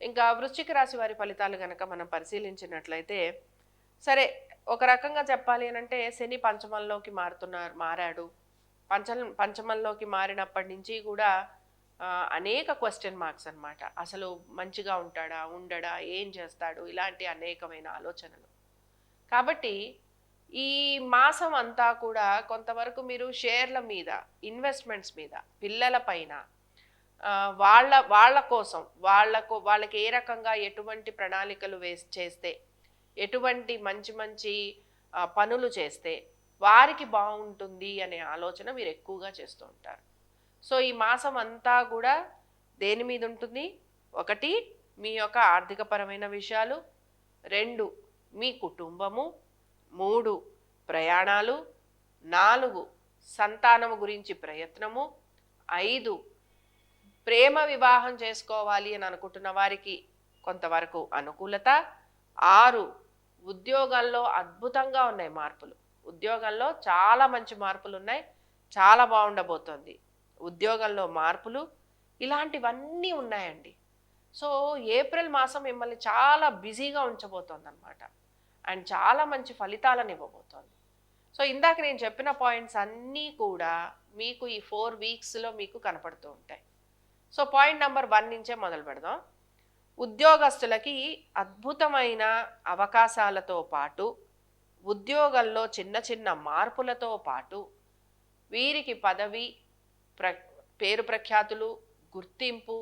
ఇంకా వృశ్చిక రాశి వారి ఫలితాలు కనుక మనం పరిశీలించినట్లయితే సరే ఒక రకంగా చెప్పాలి అంటే శని పంచమంలోకి మారుతున్నారు మారాడు. పంచ పంచమంలోకి మారినప్పటి నుంచి కూడా అనేక క్వశ్చన్ మార్క్స్ అనమాట అసలు మంచిగా ఉంటాడా ఉండడా ఏం చేస్తాడు ఇలాంటి అనేకమైన ఆలోచనలు. కాబట్టి ఈ మాసం అంతా కూడా కొంతవరకు మీరు షేర్ల మీద ఇన్వెస్ట్మెంట్స్ మీద పిల్లల పైన వాళ్ళ వాళ్ళ కోసం వాళ్ళకు వాళ్ళకి ఏ రకంగా ఎటువంటి ప్రణాళికలు వేసి చేస్తే ఎటువంటి మంచి మంచి పనులు చేస్తే వారికి బాగుంటుంది అనే ఆలోచన మీరు ఎక్కువగా చేస్తూ ఉంటారు. సో ఈ మాసం అంతా కూడా దేని మీద ఉంటుంది? ఒకటి మీ యొక్క ఆర్థికపరమైన విషయాలు. రెండు మీ కుటుంబము. మూడు ప్రయాణాలు. నాలుగు సంతానము గురించి ప్రయత్నము. ఐదు ప్రేమ వివాహం చేసుకోవాలి అని అనుకుంటున్న వారికి కొంతవరకు అనుకూలత. ఆరు ఉద్యోగాల్లో అద్భుతంగా ఉన్నాయి మార్పులు. ఉద్యోగంలో చాలా మంచి మార్పులు ఉన్నాయి. చాలా బాగుండబోతోంది. ఉద్యోగంలో మార్పులు ఇలాంటివన్నీ ఉన్నాయండి. సో ఏప్రిల్ మాసం మిమ్మల్ని చాలా బిజీగా ఉంచబోతోంది అనమాట అండ్ చాలా మంచి ఫలితాలను ఇవ్వబోతోంది. సో ఇందాక నేను చెప్పిన పాయింట్స్ అన్నీ కూడా మీకు ఈ ఫోర్ వీక్స్లో మీకు కనపడుతూ ఉంటాయి. సో పాయింట్ నెంబర్ వన్ నుంచే మొదలు పెడదాం. ఉద్యోగస్తులకి అద్భుతమైన అవకాశాలతో పాటు ఉద్యోగంలో చిన్న చిన్న మార్పులతో పాటు వీరికి పదవి ప్ర పేరు ప్రఖ్యాతులు గుర్తింపు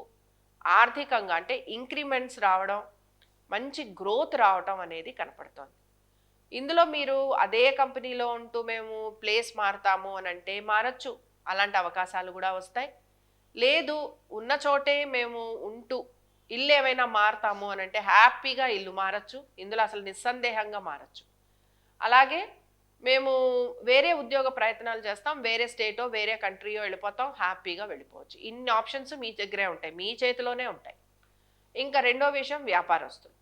ఆర్థికంగా అంటే ఇంక్రిమెంట్స్ రావడం మంచి గ్రోత్ రావటం అనేది కనపడుతోంది. ఇందులో మీరు అదే కంపెనీలో ఉంటూ మేము ప్లేస్ మారుతాము అని అంటే మారచ్చు. అలాంటి అవకాశాలు కూడా వస్తాయి. లేదు ఉన్న చోటే మేము ఉంటూ ఇల్లు ఏమైనా మారుతాము అని అంటే హ్యాపీగా ఇల్లు మారచ్చు ఇందులో అసలు నిస్సందేహంగా మారచ్చు. అలాగే మేము వేరే ఉద్యోగ ప్రయత్నాలు చేస్తాం వేరే స్టేటో వేరే కంట్రీయో వెళ్ళిపోతాం హ్యాపీగా వెళ్ళిపోవచ్చు. ఇన్ని ఆప్షన్స్ మీ దగ్గరే ఉంటాయి మీ చేతిలోనే ఉంటాయి. ఇంకా రెండో విషయం వ్యాపారస్తులు.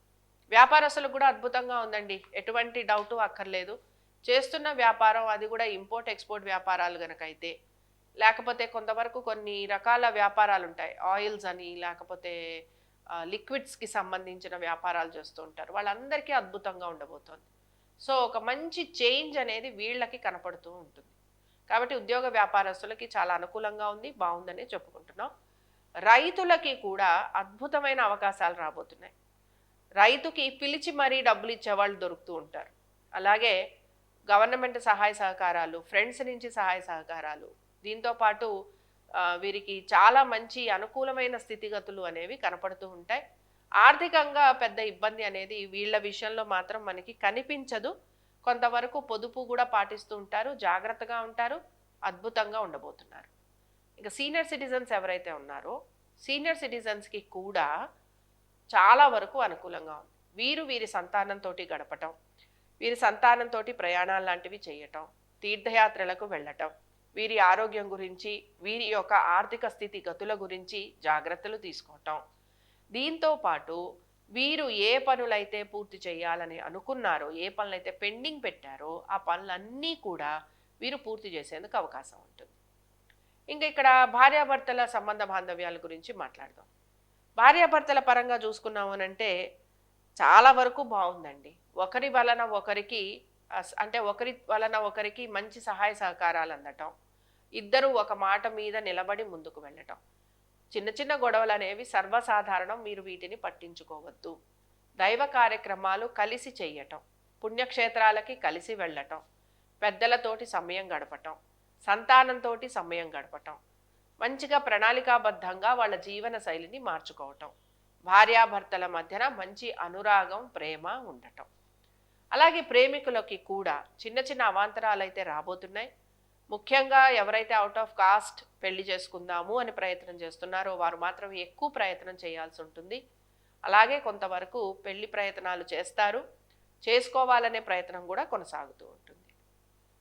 వ్యాపారస్తులకు కూడా అద్భుతంగా ఉందండి. ఎటువంటి డౌటు అక్కర్లేదు. చేస్తున్న వ్యాపారం అది కూడా ఇంపోర్ట్ ఎక్స్పోర్ట్ వ్యాపారాలు గనక అయితే లేకపోతే కొంతవరకు కొన్ని రకాల వ్యాపారాలు ఉంటాయి ఆయిల్స్ అని లేకపోతే లిక్విడ్స్కి సంబంధించిన వ్యాపారాలు చేస్తూ ఉంటారు. వాళ్ళందరికీ అద్భుతంగా ఉండబోతోంది. సో ఒక మంచి చేంజ్ అనేది వీళ్ళకి కనపడుతూ ఉంటుంది. కాబట్టి ఉద్యోగ వ్యాపారస్తులకి చాలా అనుకూలంగా ఉంది బాగుందనే చెప్పుకుంటున్నాం. రైతులకి కూడా అద్భుతమైన అవకాశాలు రాబోతున్నాయి. రైతుకి పిలిచి మరీ డబ్బులు ఇచ్చేవాళ్ళు దొరుకుతూ ఉంటారు. అలాగే గవర్నమెంట్ సహాయ సహకారాలు ఫ్రెండ్స్ నుంచి సహాయ సహకారాలు దీంతో పాటు వీరికి చాలా మంచి అనుకూలమైన స్థితిగతులు అనేవి కనపడుతూ ఉంటాయి. ఆర్థికంగా పెద్ద ఇబ్బంది అనేది వీళ్ళ విషయంలో మాత్రం మనకి కనిపించదు. కొంతవరకు పొదుపు కూడా పాటిస్తూ ఉంటారు జాగ్రత్తగా ఉంటారు అద్భుతంగా ఉండబోతున్నారు. ఇక సీనియర్ సిటిజన్స్ ఎవరైతే ఉన్నారో సీనియర్ సిటిజన్స్కి కూడా చాలా వరకు అనుకూలంగా ఉంది. వీరు వీరి సంతానంతో గడపటం వీరి సంతానంతో ప్రయాణాలు లాంటివి చేయటం తీర్థయాత్రలకు వెళ్ళటం వీరి ఆరోగ్యం గురించి వీరి యొక్క ఆర్థిక స్థితి గతుల గురించి జాగ్రత్తలు తీసుకోవటం దీంతో పాటు వీరు ఏ పనులైతే పూర్తి చేయాలని అనుకున్నారో ఏ పనులైతే పెండింగ్ పెట్టారో ఆ పనులన్నీ కూడా వీరు పూర్తి చేసేందుకు అవకాశం ఉంటుంది. ఇంకా ఇక్కడ భార్యాభర్తల సంబంధ బాంధవ్యాల గురించి మాట్లాడదాం. భార్యాభర్తల పరంగా చూసుకున్నామనంటే చాలా వరకు బాగుందండి. ఒకరి వలన ఒకరికి అంటే ఒకరి వలన ఒకరికి మంచి సహాయ సహకారాలు అందటం ఇద్దరు ఒక మాట మీద నిలబడి ముందుకు వెళ్ళటం. చిన్న చిన్న గొడవలు అనేవి సర్వసాధారణం మీరు వీటిని పట్టించుకోవద్దు. దైవ కార్యక్రమాలు కలిసి చేయటం పుణ్యక్షేత్రాలకి కలిసి వెళ్ళటం పెద్దలతోటి సమయం గడపటం సంతానంతో సమయం గడపటం మంచిగా ప్రణాళికాబద్ధంగా వాళ్ళ జీవన శైలిని మార్చుకోవటం భార్యాభర్తల మధ్యన మంచి అనురాగం ప్రేమ ఉండటం. అలాగే ప్రేమికులకి కూడా చిన్న చిన్న అవాంతరాలు అయితే రాబోతున్నాయి. ముఖ్యంగా ఎవరైతే అవుట్ ఆఫ్ కాస్ట్ పెళ్ళి చేసుకుందాము అని ప్రయత్నం చేస్తున్నారో వారు మాత్రం ఎక్కువ ప్రయత్నం చేయాల్సి ఉంటుంది. అలాగే కొంతవరకు పెళ్ళి ప్రయత్నాలు చేస్తారు. చేసుకోవాలనే ప్రయత్నం కూడా కొనసాగుతూ ఉంటుంది.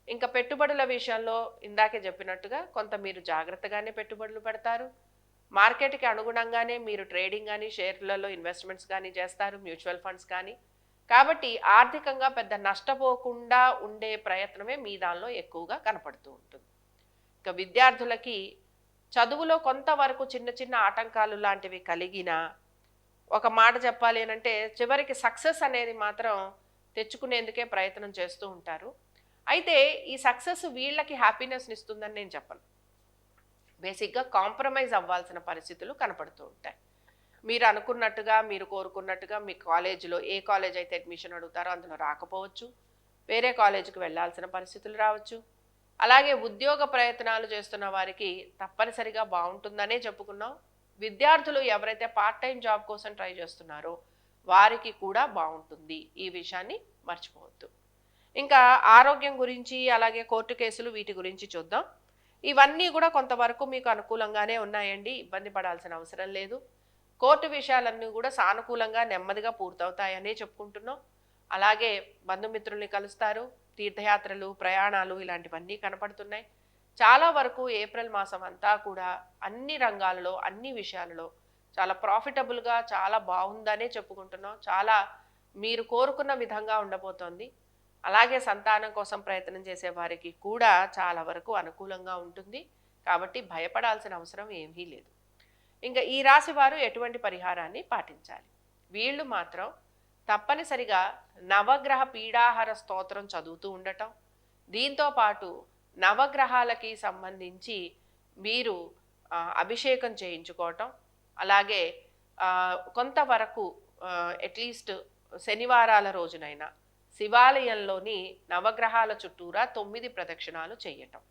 ఇంకా పెట్టుబడుల విషయంలో ఇందాకే చెప్పినట్టుగా కొంత మీరు జాగ్రత్తగానే పెట్టుబడులు పెడతారు. మార్కెట్కి అనుగుణంగానే మీరు ట్రేడింగ్ కానీ షేర్లలో ఇన్వెస్ట్మెంట్స్ కానీ చేస్తారు మ్యూచువల్ ఫండ్స్ కానీ. కాబట్టి ఆర్థికంగా పెద్ద నష్టపోకుండా ఉండే ప్రయత్నమే మీ దానిలో ఎక్కువగా కనపడుతూ ఉంటుంది. ఇక విద్యార్థులకి చదువులో కొంతవరకు చిన్న చిన్న ఆటంకాలు లాంటివి కలిగిన ఒక మాట చెప్పాలి అంటే చివరికి సక్సెస్ అనేది మాత్రం తెచ్చుకునేందుకే ప్రయత్నం చేస్తూ ఉంటారు. అయితే ఈ సక్సెస్ వీళ్ళకి హ్యాపీనెస్ని ఇస్తుందని నేను చెప్పను. బేసిక్గా కాంప్రమైజ్ అవ్వాల్సిన పరిస్థితులు కనపడుతూ ఉంటాయి. మీరు అనుకున్నట్టుగా మీరు కోరుకున్నట్టుగా మీ కాలేజీలో ఏ కాలేజ్ అయితే అడ్మిషన్ అడుగుతారో అందులో రాకపోవచ్చు. వేరే కాలేజీకి వెళ్ళాల్సిన పరిస్థితులు రావచ్చు. అలాగే ఉద్యోగ ప్రయత్నాలు చేస్తున్న వారికి తప్పనిసరిగా బాగుంటుందనే చెప్పుకున్నాం. విద్యార్థులు ఎవరైతే పార్ట్ టైం జాబ్ కోసం ట్రై చేస్తున్నారో వారికి కూడా బాగుంటుంది. ఈ విషయాన్ని మర్చిపోవద్దు. ఇంకా ఆరోగ్యం గురించి అలాగే కోర్టు కేసులు వీటి గురించి చూద్దాం. ఇవన్నీ కూడా కొంతవరకు మీకు అనుకూలంగానే ఉన్నాయండి. ఇబ్బంది పడాల్సిన అవసరం లేదు. కోర్టు విషయాలన్నీ కూడా సానుకూలంగా నెమ్మదిగా పూర్తవుతాయనే చెప్పుకుంటున్నాం. అలాగే బంధుమిత్రుల్ని కలుస్తారు తీర్థయాత్రలు ప్రయాణాలు ఇలాంటివన్నీ కనపడుతున్నాయి. చాలా వరకు ఏప్రిల్ మాసం అంతా కూడా అన్ని రంగాలలో అన్ని విషయాలలో చాలా ప్రాఫిటబుల్గా చాలా బాగుందనే చెప్పుకుంటున్నాం. చాలా మీరు కోరుకున్న విధంగా ఉండబోతోంది. అలాగే సంతానం కోసం ప్రయత్నం చేసే వారికి కూడా చాలా వరకు అనుకూలంగా ఉంటుంది. కాబట్టి భయపడాల్సిన అవసరం ఏమీ లేదు. ఇంకా ఈ రాశి వారు ఎటువంటి పరిహారాన్ని పాటించాలి? వీళ్ళు మాత్రం తప్పనిసరిగా నవగ్రహ పీడాహార స్తోత్రం చదువుతూ ఉండటం దీంతో పాటు నవగ్రహాలకి సంబంధించి మీరు అభిషేకం చేయించుకోవటం అలాగే కొంతవరకు అట్లీస్ట్ శనివారాల రోజునైనా శివాలయంలోని నవగ్రహాల చుట్టూరా తొమ్మిది ప్రదక్షిణాలు చేయటం.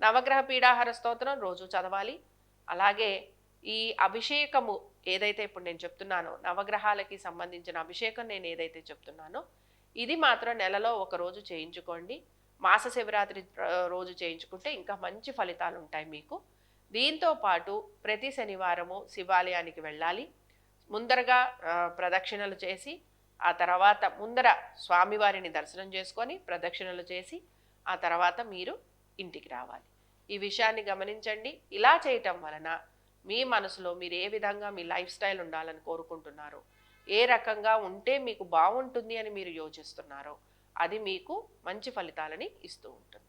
నవగ్రహ పీడాహార స్తోత్రం రోజు చదవాలి అలాగే ఈ అభిషేకము ఏదైతే ఇప్పుడు నేను చెప్తున్నానో నవగ్రహాలకి సంబంధించిన అభిషేకం నేను ఏదైతే చెప్తున్నానో ఇది మాత్రం నెలలో ఒక రోజు చేయించుకోండి. మాస శివరాత్రి రోజు చేయించుకుంటే ఇంకా మంచి ఫలితాలు ఉంటాయి మీకు. దీంతో పాటు ప్రతి శనివారము శివాలయానికి వెళ్ళాలి. ముందరగా ప్రదక్షిణలు చేసి ఆ తర్వాత ముందర స్వామివారిని దర్శనం చేసుకొని ప్రదక్షిణలు చేసి ఆ తర్వాత మీరు ఇంటికి రావాలి. ఈ విషయాన్ని గమనించండి. ఇలా చేయటం వలన మీ మనసులో మీరు ఏ విధంగా మీ లైఫ్ స్టైల్ ఉండాలని కోరుకుంటున్నారో ఏ రకంగా ఉంటే మీకు బాగుంటుంది అని మీరు యోచిస్తున్నారో అది మీకు మంచి ఫలితాలని ఇస్తూ ఉంటుంది.